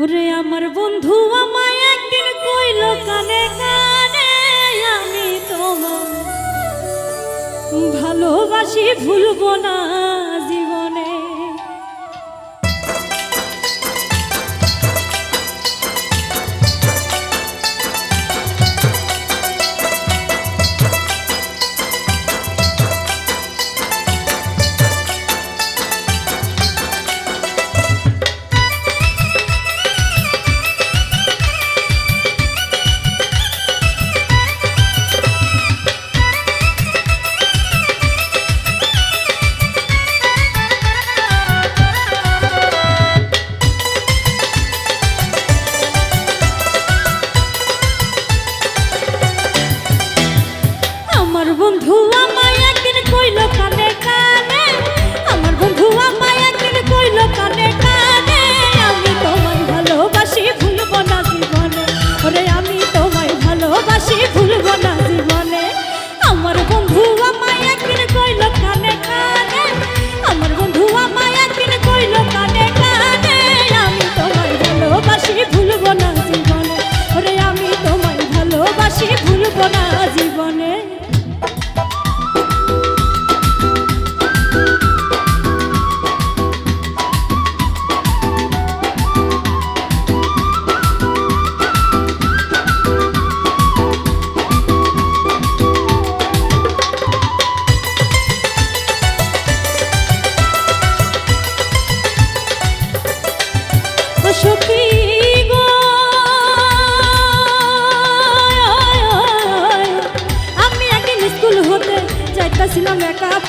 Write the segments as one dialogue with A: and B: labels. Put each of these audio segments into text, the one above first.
A: ওরে আমার বন্ধু আমায় একদিন কইল কানে কানে আমি তোমার ভালোবাসি ভুলব না জীবনে।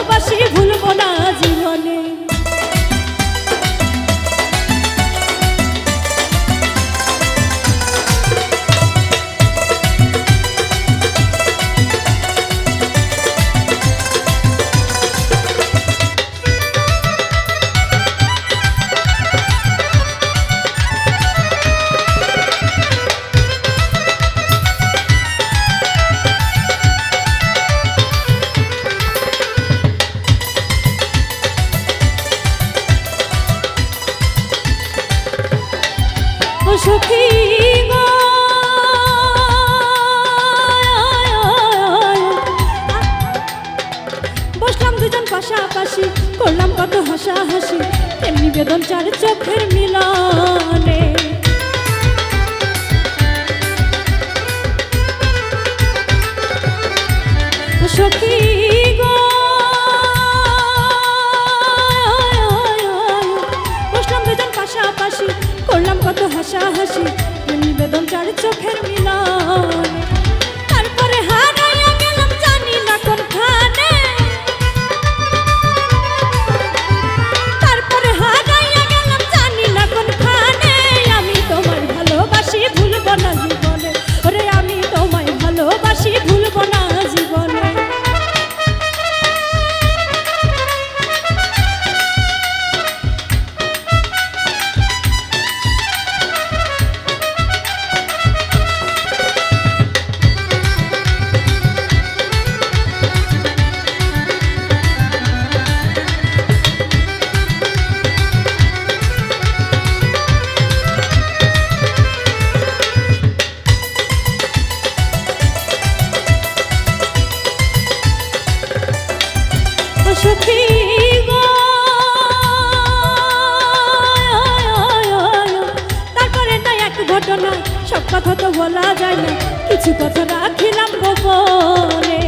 A: ভালোবাসি ভুলবো না। সখী বসলাম দুজন পাশাপাশি করলাম কত হাসা হাসি এমনি বেদন চার চোখের মিলনে। সখী কথা তো বলা যায় না, কিছু কথা রাখিলাম গোপনে।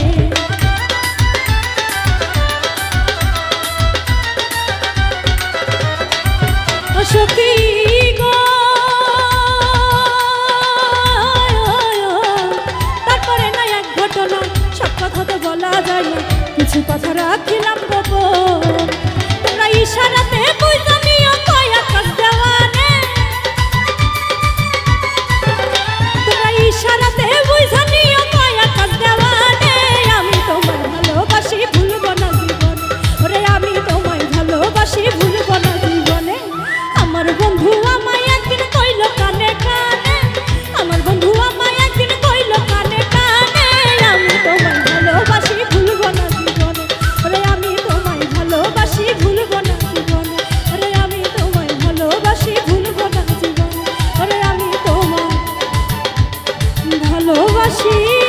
A: তারপরে না এক ঘটনা, সব কথা তো বলা যায় না, কিছু কথা ভালোবাসি।